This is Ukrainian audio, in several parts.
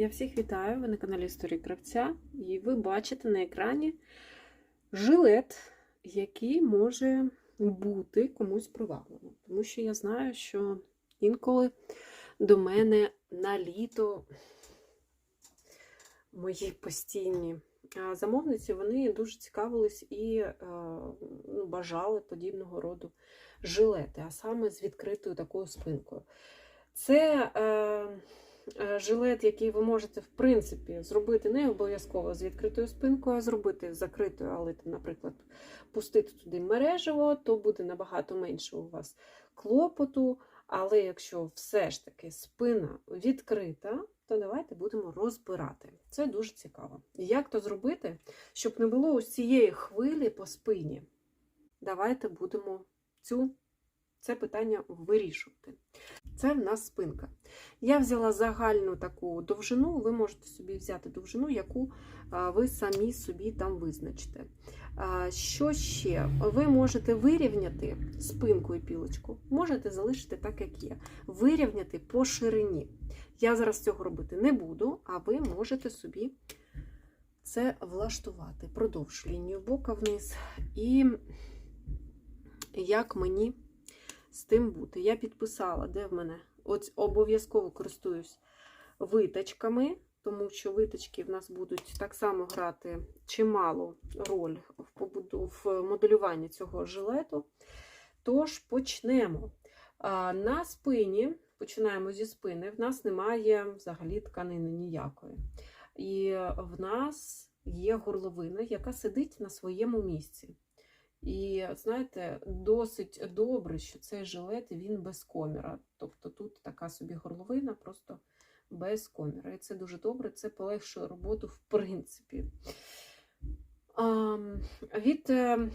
Я всіх вітаю, ви на каналі Історії Кравця, і ви бачите на екрані жилет, який може бути комусь привабливим. Тому що я знаю, що інколи до мене на літо мої постійні замовниці вони дуже цікавились і е, ну, бажали подібного роду жилети, а саме з відкритою такою спинкою. Це е, жилет, який ви можете, в принципі, зробити не обов'язково з відкритою спинкою, а зробити закритою, але, наприклад, пустити туди мережево, то буде набагато менше у вас клопоту. Але якщо все ж таки спина відкрита, то давайте будемо розбирати. Це дуже цікаво. Як то зробити, щоб не було ось цієї хвилі по спині? Давайте будемо цю, це питання вирішувати. Це в нас спинка. Я взяла загальну таку довжину, ви можете собі взяти довжину, яку ви самі собі там визначите. Що ще? Ви можете вирівняти спинку і пілочку, можете залишити так, як є. Вирівняти по ширині. Я зараз цього робити не буду, а ви можете собі це влаштувати. Продовж лінію бока вниз. І як мені з тим бути? Я підписала, де в мене От обов'язково користуюсь виточками, тому що виточки в нас будуть так само грати чималу роль в побуду, в моделюванні цього жилету. Тож почнемо. На спині, починаємо зі спини, в нас немає взагалі тканини ніякої. І в нас є горловина, яка сидить на своєму місці. І знаєте, досить добре, що цей жилет він без коміра. Тобто тут така собі горловина, просто без коміра. І це дуже добре, це полегшує роботу в принципі. А, від е,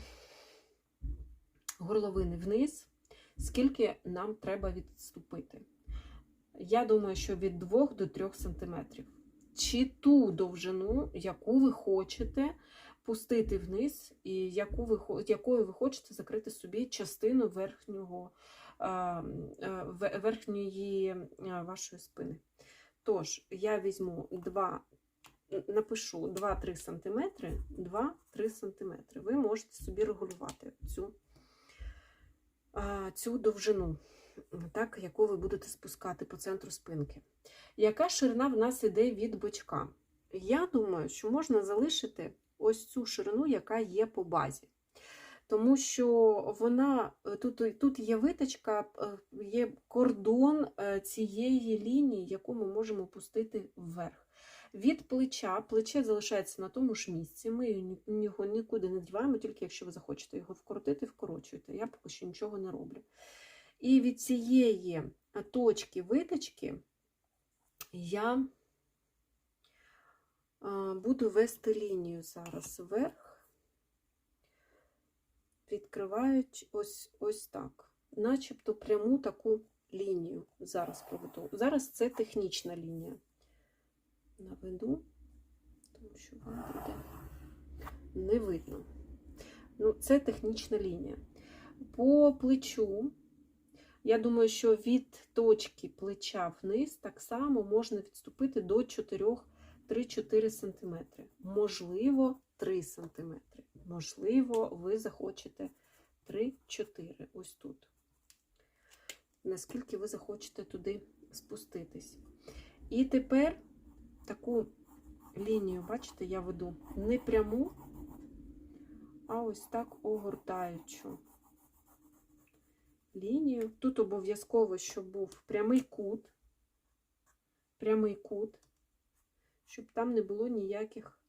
горловини вниз, скільки нам треба відступити? Я думаю, що від 2 до 3 см. Чи ту довжину, яку ви хочете пустити вниз, і яку ви, якою ви хочете закрити собі частину верхнього, верхньої вашої спини. Тож, я візьму 2, напишу 2-3 см, 2-3 см. Ви можете собі регулювати цю, цю довжину, так, яку ви будете спускати по центру спинки. Яка ширина в нас іде від бочка? Я думаю, що можна залишити ось цю ширину, яка є по базі. Тому що вона тут тут є виточка, є кордон цієї лінії, яку ми можемо пустити вверх. Від плеча, плече залишається на тому ж місці, ми його нікуди не діваємо, тільки якщо ви захочете його вкоротити, вкорочуєте. Я поки що нічого не роблю. І від цієї точки виточки я буду вести лінію зараз вверх, відкривають ось ось так, начебто пряму таку лінію. Зараз проведу. Зараз це технічна лінія. Наведу, тому що вам буде не видно. Ну, Це технічна лінія. По плечу, я думаю, що від точки плеча вниз так само можна відступити до 4 3-4 см. Можливо, 3 см. Можливо, ви захочете 3-4 ось тут. Наскільки ви захочете туди спуститись. І тепер таку лінію, бачите, я веду не пряму, а ось так огортаючу лінію. Тут обов'язково, щоб був прямий кут, прямий кут щоб там не було ніяких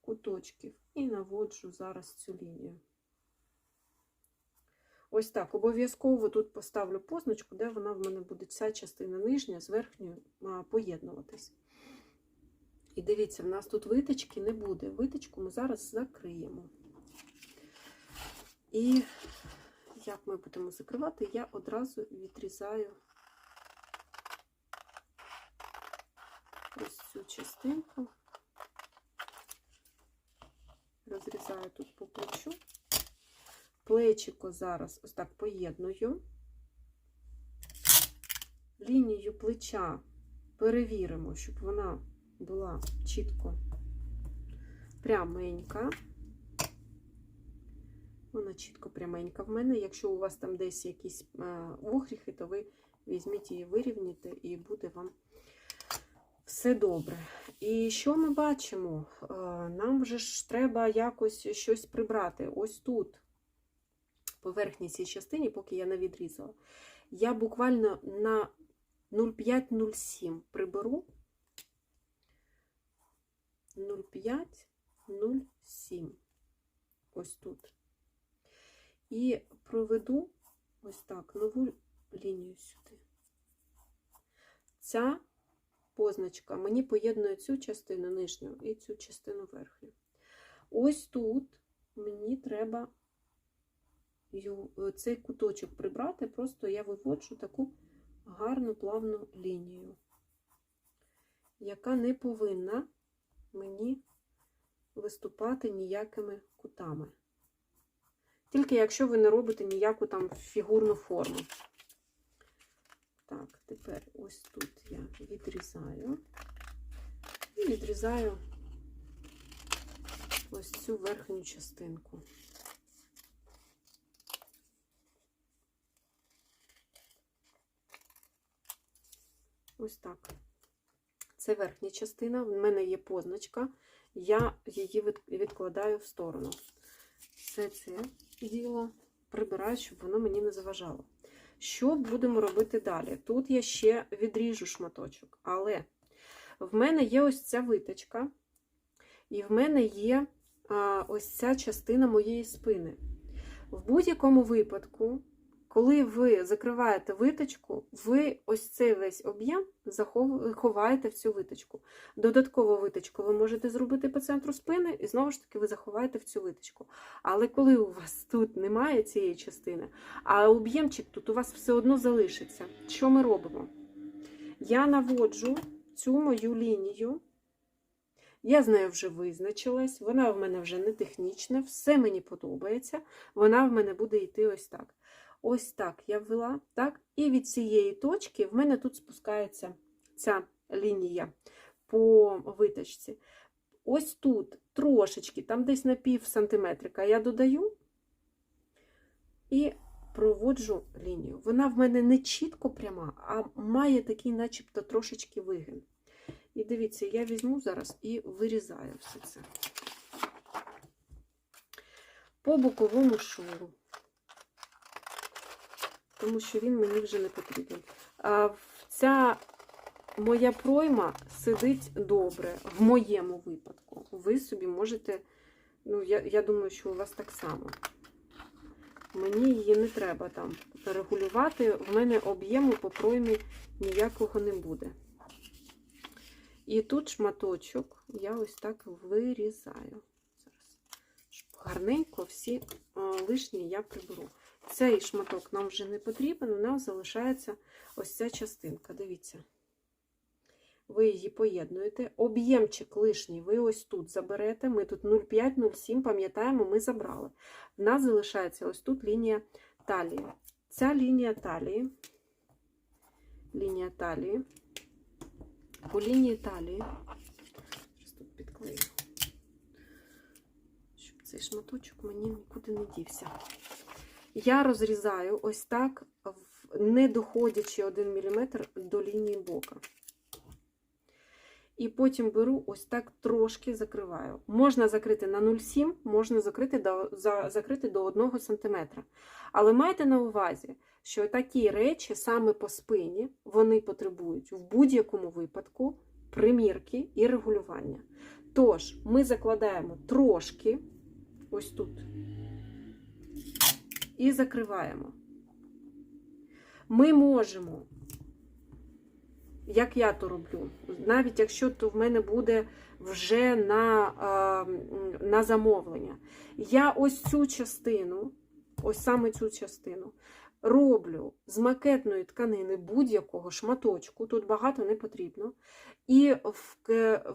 куточків. І наводжу зараз цю лінію. Ось так. Обов'язково тут поставлю позначку, де вона в мене буде ця частина нижня з верхньою поєднуватись. І дивіться, в нас тут виточки не буде. Виточку ми зараз закриємо. І як ми будемо закривати, я одразу відрізаю ось цю частинку, розрізаю тут по плечу, плечико зараз ось так поєдную, лінію плеча перевіримо, щоб вона була чітко пряменька. Вона чітко пряменька в мене. Якщо у вас там десь якісь е, огріхи, то ви візьміть її, вирівняйте, і буде вам все добре. І що ми бачимо? Нам вже ж треба якось щось прибрати. Ось тут, по верхній цій частині, поки я не відрізала, я буквально на 0,5-0,7 приберу. 0,5-0,7. Ось тут. І проведу ось так нову лінію сюди. Ця позначка мені поєднує цю частину нижню і цю частину верхню. Ось тут мені треба цей куточок прибрати, просто я виводжу таку гарну плавну лінію, яка не повинна мені виступати ніякими кутами. Тільки якщо ви не робите ніяку там фігурну форму. Так, тепер ось тут я відрізаю і відрізаю ось цю верхню частинку. Ось так. Це верхня частина, в мене є позначка, я її відкладаю в сторону. Все це діло прибираю, щоб воно мені не заважало. Що будемо робити далі? Тут я ще відріжу шматочок, але в мене є ось ця виточка, і в мене є ось ця частина моєї спини. В будь-якому випадку, коли ви закриваєте виточку, ви ось цей весь об'єм ховаєте в цю виточку. Додаткову виточку ви можете зробити по центру спини, і знову ж таки ви заховаєте в цю виточку. Але коли у вас тут немає цієї частини, а об'ємчик тут у вас все одно залишиться. Що ми робимо? Я наводжу цю мою лінію. Я з нею вже визначилась, вона в мене вже не технічна, все мені подобається. Вона в мене буде йти ось так. Ось так я ввела, так, і від цієї точки в мене тут спускається ця лінія по виточці. Ось тут трошечки, там десь на пів сантиметрика я додаю і проводжу лінію. Вона в мене не чітко пряма, а має такий, начебто, трошечки вигин. І дивіться, я візьму зараз і вирізаю все це. По боковому шву, тому що він мені вже не потрібен. А ця моя пройма сидить добре, в моєму випадку. Ви собі можете, ну, я, я думаю, що у вас так само. Мені її не треба там регулювати. В мене об'єму по проймі ніякого не буде. І тут шматочок я ось так вирізаю. Зараз. Гарненько всі лишні я приберу. Цей шматок нам вже не потрібен, у нас залишається ось ця частинка. Дивіться. Ви її поєднуєте. Об'ємчик лишній ви ось тут заберете. Ми тут 0,5-0,7, пам'ятаємо, ми забрали. В нас залишається ось тут лінія талії. Ця лінія талії, лінія талії, по лінії талії, тут підклею, щоб цей шматочок мені нікуди не дівся. Я розрізаю ось так, не доходячи 1 мм до лінії бока. І потім беру ось так трошки закриваю. Можна закрити на 0,7, можна закрити до, за, закрити до 1 см. Але майте на увазі, що такі речі саме по спині вони потребують в будь-якому випадку примірки і регулювання. Тож, ми закладаємо трошки ось тут і закриваємо. Ми можемо як я то роблю. Навіть якщо то в мене буде вже на, на замовлення. Я ось цю частину, ось саме цю частину, роблю з макетної тканини будь-якого шматочку, тут багато не потрібно, і в,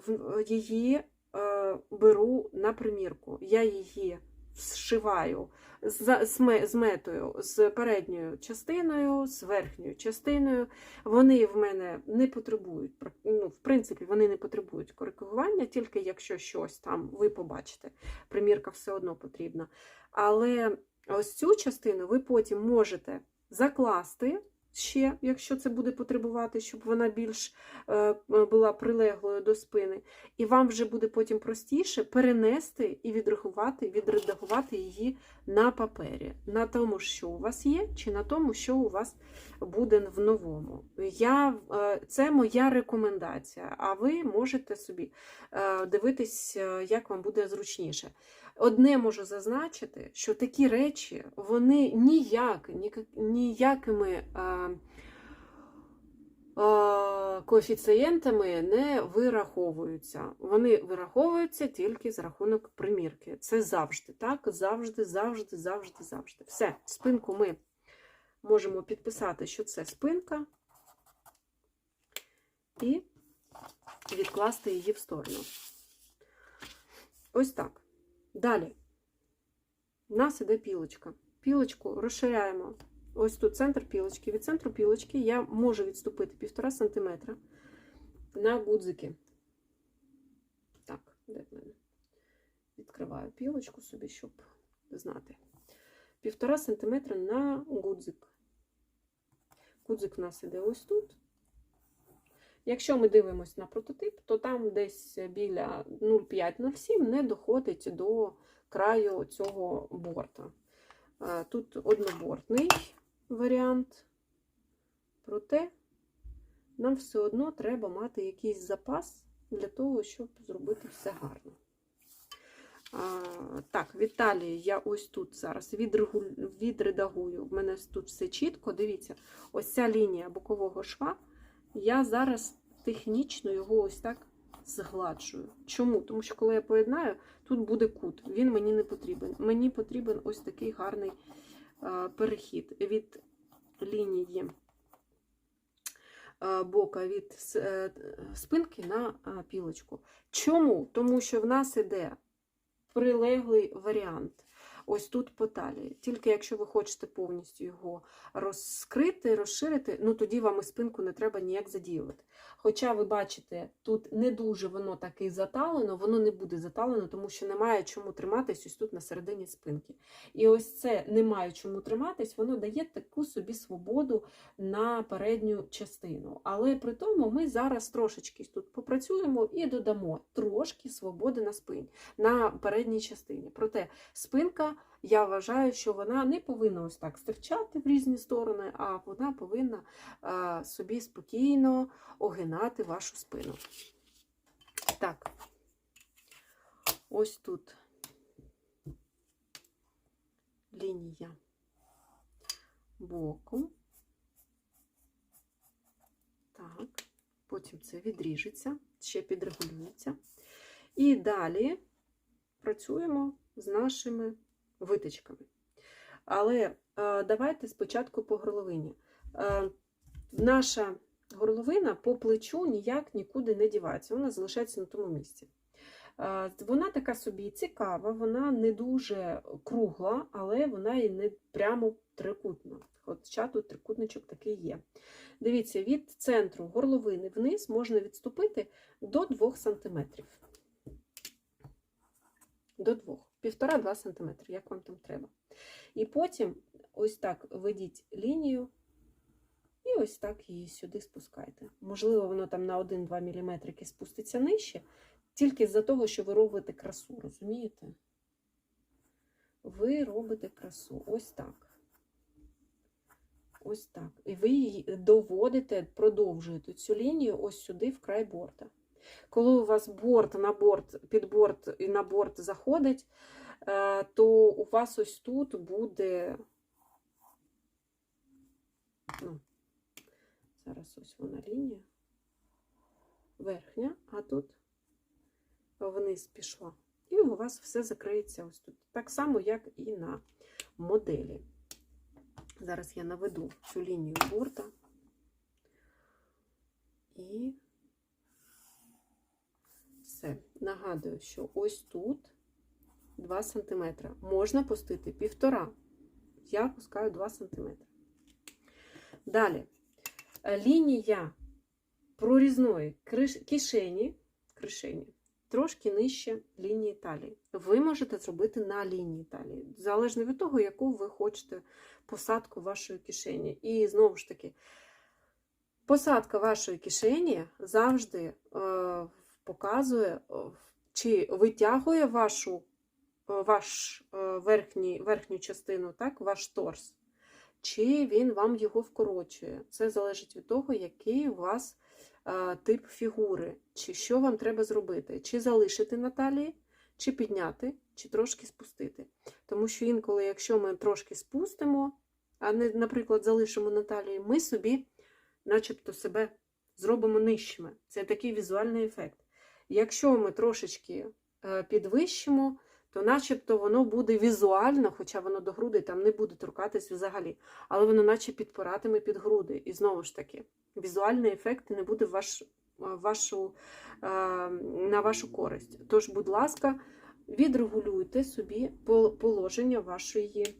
в її е, беру на примірку. Я її зшиваю з, з, з метою, з передньою частиною, з верхньою частиною. Вони в мене не потребують, ну, в принципі, вони не потребують коригування, тільки якщо щось там ви побачите. Примірка все одно потрібна. Але ось цю частину ви потім можете закласти ще, якщо це буде потребувати, щоб вона більш е, була прилеглою до спини. І вам вже буде потім простіше перенести і відредагувати, відредагувати її на папері, на тому, що у вас є, чи на тому, що у вас буде в новому. Я, е, це моя рекомендація, а ви можете собі е, дивитись, е, як вам буде зручніше. Одне можу зазначити, що такі речі вони ніяк, ніяк- ніякими е, е, коефіцієнтами не вираховуються. Вони вираховуються тільки за рахунок примірки. Це завжди, так? Завжди, завжди, завжди, завжди. Все, спинку ми можемо підписати, що це спинка, і відкласти її в сторону. Ось так. Далі. У нас іде пілочка. Пілочку розширяємо. Ось тут центр пілочки. Від центру пілочки я можу відступити 1,5 см на гудзики. Так, де в мене? Відкриваю пілочку собі, щоб знати. 1,5 см на гудзик. Гудзик у нас іде ось тут. Якщо ми дивимося на прототип, то там десь біля 0,5-0,7 не доходить до краю цього борта. Тут однобортний варіант, проте нам все одно треба мати якийсь запас для того, щоб зробити все гарно. Так, від талії я ось тут зараз відредагую. У мене тут все чітко. Дивіться, ось ця лінія бокового шва. Я зараз технічно його ось так згладжую. Чому? Тому що коли я поєднаю, тут буде кут. Він мені не потрібен. Мені потрібен ось такий гарний е, перехід від лінії е, бока від е, спинки на пілочку. Чому? Тому що в нас іде прилеглий варіант. Ось тут по талії. Тільки якщо ви хочете повністю його розкрити, розширити, ну тоді вам і спинку не треба ніяк задіювати. Хоча ви бачите, тут не дуже воно таки заталено, воно не буде заталено, тому що немає чому триматись ось тут на середині спинки. І ось це немає чому триматись, воно дає таку собі свободу на передню частину. Але при тому ми зараз трошечки тут попрацюємо і додамо трошки свободи на спині, на передній частині. Проте спинка, я вважаю, що вона не повинна ось так стирчати в різні сторони, а вона повинна е, собі спокійно огинати вашу спину. Так, ось тут лінія боку. Так, потім це відріжеться, ще підрегулюється. І далі працюємо з нашими витичками. Але е, давайте спочатку по горловині. Е, наша горловина по плечу ніяк нікуди не дівається, вона залишається на тому місці. Е, Вона така собі цікава, вона не дуже кругла, але вона і не прямо трикутна. Хоча тут трикутничок такий є. Дивіться, від центру горловини вниз можна відступити до 2 см. До 2, 1,5-2 см, як вам там треба. І потім ось так ведіть лінію і ось так її сюди спускайте. Можливо, воно там на 1-2 мм спуститься нижче, тільки з-за того, що ви робите красу, розумієте? Ви робите красу. Ось так. Ось так. І ви її доводите, продовжуєте цю лінію ось сюди, в край борта. Коли у вас борт на борт, під борт і на борт заходить, е, то у вас ось тут буде. Ну, зараз ось вона лінія. Верхня, а тут вниз пішла. І у вас все закриється ось тут. Так само, як і на моделі. Зараз я наведу цю лінію борта. І все. Нагадую, що ось тут 2 см. Можна пустити 1,5 Я пускаю 2 см. Далі. Е, Лінія прорізної кишені, кишені трошки нижче лінії талії. Ви можете зробити на лінії талії, залежно від того, яку ви хочете посадку вашої кишені. І знову ж таки, посадка вашої кишені завжди е, показує, чи витягує вашу, е, ваш, е, верхній, верхню частину, так, ваш торс, чи він вам його вкорочує. Це залежить від того, який у вас е, тип фігури, чи що вам треба зробити, чи залишити на талії, чи підняти, чи трошки спустити. Тому що інколи, якщо ми трошки спустимо, а не, наприклад, залишимо на талії, ми собі, начебто, себе зробимо нижчими. Це такий візуальний ефект. Якщо ми трошечки е, підвищимо, то начебто воно буде візуально, хоча воно до грудей там не буде торкатись взагалі, але воно наче підпиратиме під груди. І знову ж таки, візуальний ефект не буде ваш, вашу, е, на вашу користь. Тож, будь ласка, відрегулюйте собі положення вашої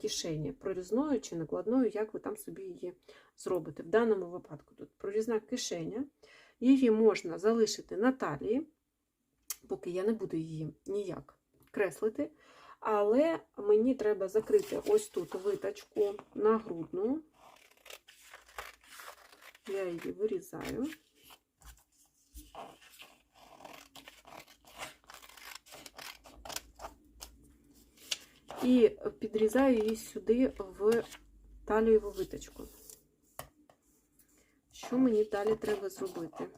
кишені, прорізною чи накладною, як ви там собі її зробите. В даному випадку тут прорізна кишеня, її можна залишити на талії, поки я не буду її ніяк креслити. Але мені треба закрити ось тут виточку на грудну. Я її вирізаю. І підрізаю її сюди в талієву виточку. Що мені далі треба зробити?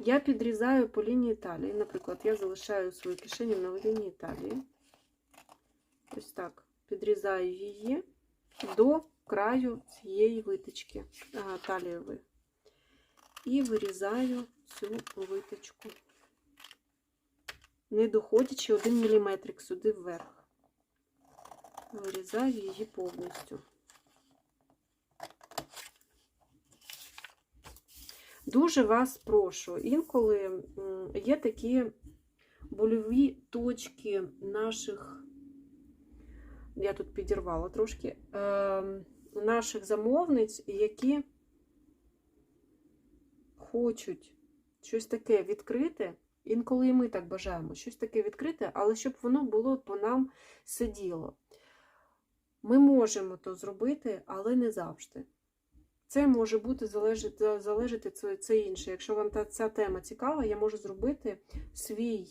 Я підрізаю по лінії талії. Наприклад, я залишаю свою кишеню на лінії талії. Ось так. Підрізаю її до краю цієї виточки а, талієвої. І вирізаю цю виточку, не доходячи 1 мм сюди вверх. Вирізаю її повністю. Дуже вас прошу, інколи є такі больові точки наших, я тут підірвала трошки, е, наших замовниць, які хочуть щось таке відкрите. Інколи і ми так бажаємо, щось таке відкрите, але щоб воно було по нам сиділо. Ми можемо то зробити, але не завжди. Це може бути залежати, залежати це, це інше. Якщо вам та, ця тема цікава, я можу зробити свій,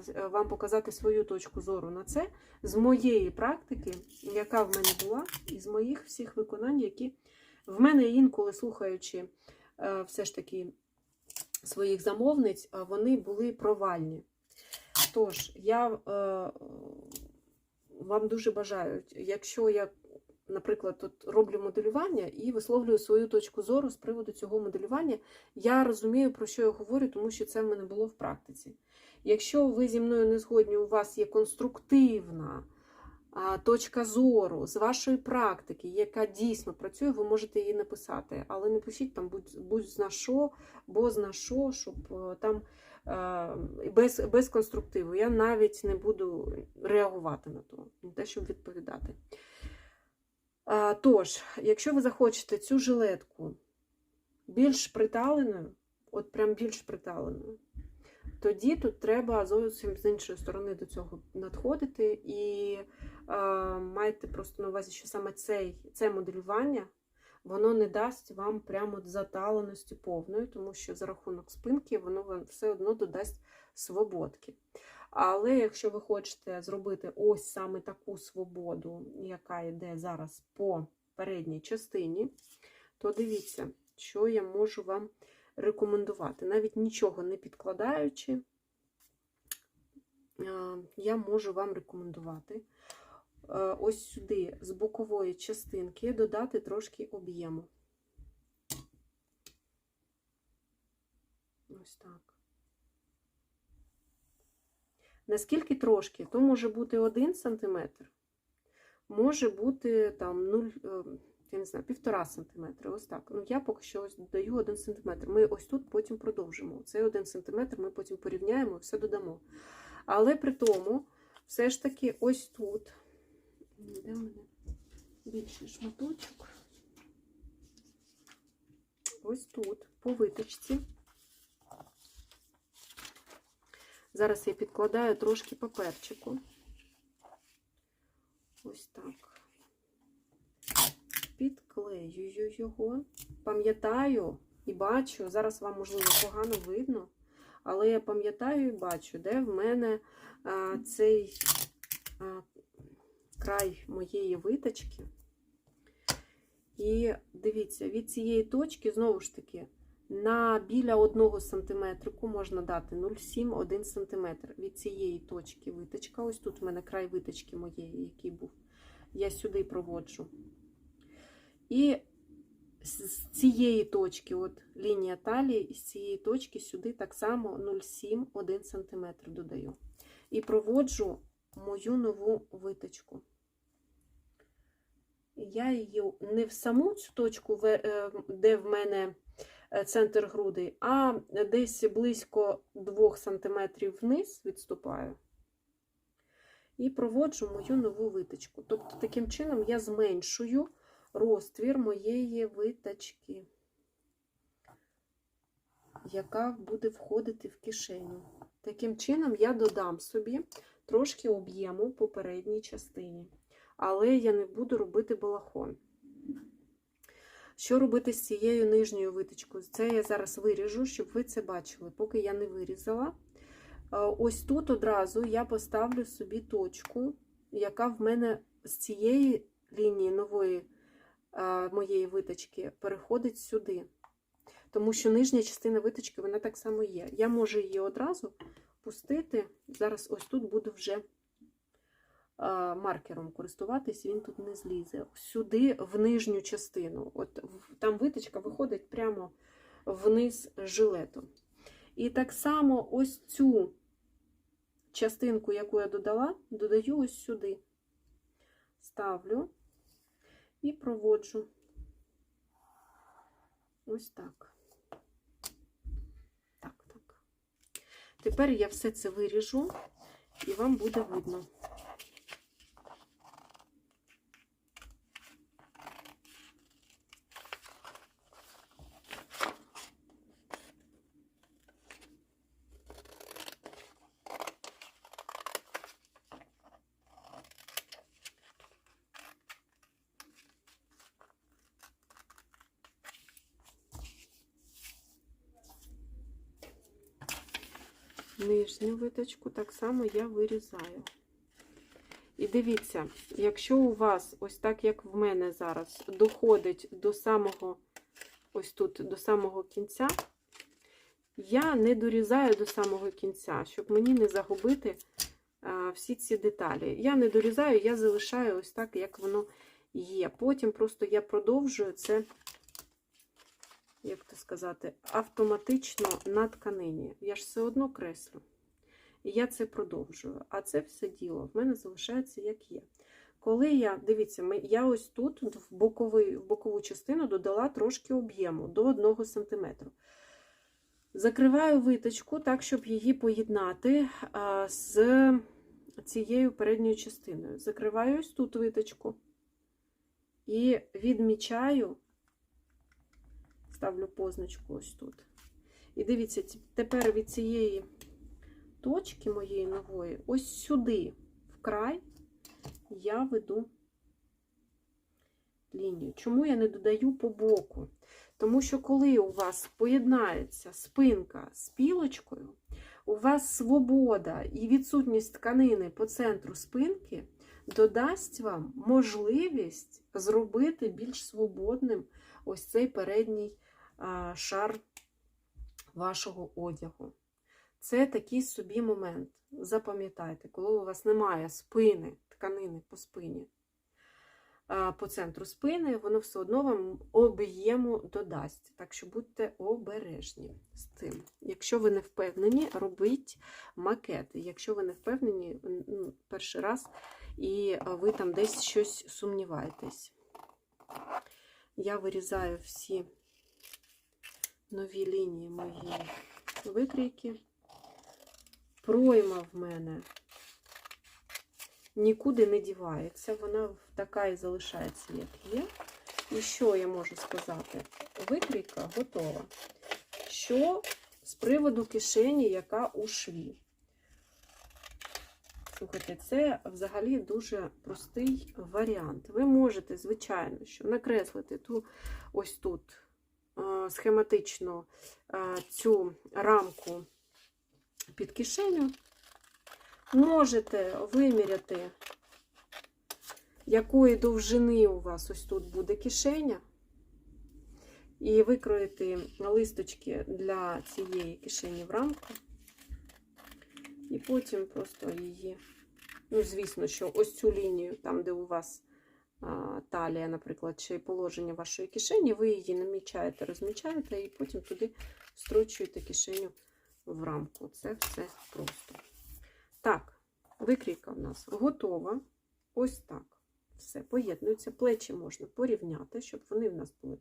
з- е, вам показати свою точку зору на це з моєї практики, яка в мене була, і з моїх всіх виконань, які в мене інколи слухаючи е, все ж таки своїх замовниць, вони були провальні. Тож, я е, вам дуже бажаю, якщо я наприклад, тут роблю моделювання і висловлюю свою точку зору з приводу цього моделювання, я розумію, про що я говорю, тому що це в мене було в практиці. Якщо ви зі мною не згодні, у вас є конструктивна точка зору з вашої практики, яка дійсно працює, ви можете її написати. Але не пишіть там будь, будь зна що, бо зна що, щоб е, там е, без, без конструктиву. Я навіть не буду реагувати на то, не те, щоб відповідати. Тож, якщо ви захочете цю жилетку більш приталеною, от прям більш приталеною, тоді тут треба зовсім з іншої сторони до цього надходити. І а, майте просто на увазі, що саме цей, це моделювання воно не дасть вам прямо заталеності повної, тому що за рахунок спинки воно вам все одно додасть свободки. Але якщо ви хочете зробити ось саме таку свободу, яка йде зараз по передній частині, то дивіться, що я можу вам рекомендувати. Навіть нічого не підкладаючи, е, я можу вам рекомендувати е, ось сюди з бокової частинки додати трошки об'єму. Ось так. Наскільки трошки, то може бути 1 см, може бути там 0, я не знаю, 1,5 см. Ось так. Ну, я поки що ось додаю 1 см. Ми ось тут потім продовжимо. Цей 1 см ми потім порівняємо і все додамо. Але при тому, все ж таки, ось тут, де в мене більший шматочок, ось тут, по виточці. Зараз я підкладаю трошки паперчику. Ось так. Підклеюю його. Пам'ятаю і бачу, зараз вам, можливо, погано видно, але я пам'ятаю і бачу, де в мене а, цей а, край моєї виточки. І дивіться, від цієї точки, знову ж таки, на біля 1 см можна дати 0,7-1 см від цієї точки виточка. Ось тут в мене край виточки моєї, який був. Я сюди проводжу. І з цієї точки, от лінія талії, з цієї точки сюди так само 0,7-1 см додаю. І проводжу мою нову виточку. Я її не в саму цю точку, де в мене центр грудей, а десь близько 2 см вниз відступаю. І проводжу мою нову виточку. Тобто, таким чином я зменшую розтвір моєї виточки, яка буде входити в кишеню. Таким чином, я додам собі трошки об'єму по передній частині. Але я не буду робити балахон. Що робити з цією нижньою виточкою? Це я зараз виріжу, щоб ви це бачили, поки я не вирізала. Ось тут одразу я поставлю собі точку, яка в мене з цієї лінії нової моєї виточки переходить сюди. Тому що нижня частина виточки, вона так само є. Я можу її одразу пустити. Зараз ось тут буду вже маркером користуватись, він тут не злізе. Сюди, в нижню частину. От Там виточка виходить прямо вниз жилету. І так само ось цю частинку, яку я додала, додаю ось сюди. Ставлю і проводжу. Ось так. Так, так. Тепер я все це виріжу, і вам буде видно. Нижню виточку так само я вирізаю. І дивіться, якщо у вас, ось так, як в мене зараз, доходить до самого, ось тут, до самого кінця, я не дорізаю до самого кінця, щоб мені не загубити а, всі ці деталі. Я не дорізаю, я залишаю ось так, як воно є. Потім просто я продовжую це як то сказати, автоматично на тканині. Я ж все одно креслю. І я це продовжую. А це все діло в мене залишається як є. Коли я, дивіться, я ось тут в, боковий, в бокову частину додала трошки об'єму до 1 см. Закриваю виточку так, щоб її поєднати з цією передньою частиною. Закриваю ось тут виточку і відмічаю ставлю позначку ось тут. І дивіться, тепер від цієї точки моєї нової, ось сюди, в край, я веду лінію. Чому я не додаю по боку? Тому що, коли у вас поєднається спинка з пілочкою, у вас свобода і відсутність тканини по центру спинки додасть вам можливість зробити більш свободним ось цей передній шар вашого одягу. Це такий собі момент. Запам'ятайте, коли у вас немає спини, тканини по спині, по центру спини, воно все одно вам об'єму додасть. Так що будьте обережні з тим. Якщо ви не впевнені, робіть макети. Якщо ви не впевнені, ну, перший раз, і ви там десь щось сумніваєтесь. Я вирізаю всі нові лінії моєї викрійки. Пройма в мене нікуди не дівається, вона така і залишається, як є. І що я можу сказати? Викрійка готова. Що з приводу кишені, яка у шві? Слухайте, це взагалі дуже простий варіант. Ви можете, звичайно, що накреслити ту ось тут схематично е, цю рамку під кишеню. Можете виміряти, якої довжини у вас ось тут буде кишеня, і викроїти листочки для цієї кишені в рамку. І потім просто її, ну, звісно, що ось цю лінію, там, де у вас талія, наприклад, чи положення вашої кишені, ви її намічаєте, розмічаєте, і потім туди строчуєте кишеню в рамку. Це все просто. Так, викрійка в нас готова. Ось так. Все поєднується. Плечі можна порівняти, щоб вони в нас були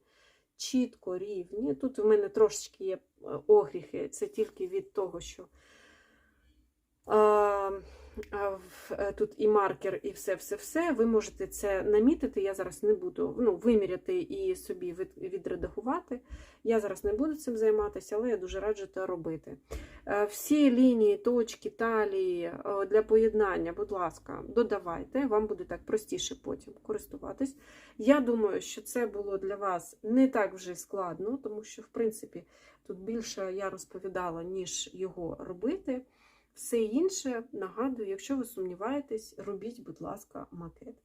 чітко рівні. Тут у мене трошечки є е, огріхи, це тільки від того, що е, тут і маркер, і все-все-все. Ви можете це намітити. Я зараз не буду ну, виміряти і собі відредагувати. Я зараз не буду цим займатися, але я дуже раджу це робити. Е, Всі лінії, точки, талії е, для поєднання, будь ласка, додавайте, вам буде так простіше потім користуватись. Я думаю, що це було для вас не так вже складно, тому що, в принципі, тут більше я розповідала, ніж його робити. Все інше, нагадую, якщо ви сумніваєтесь, робіть, будь ласка, макет.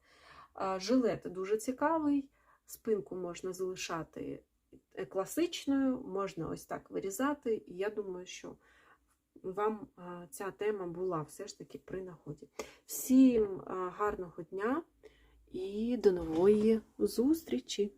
Жилет дуже цікавий, спинку можна залишати е, класичною, можна ось так вирізати. І я думаю, що вам ця тема була все ж таки при нагоді. Всім гарного дня і до нової зустрічі!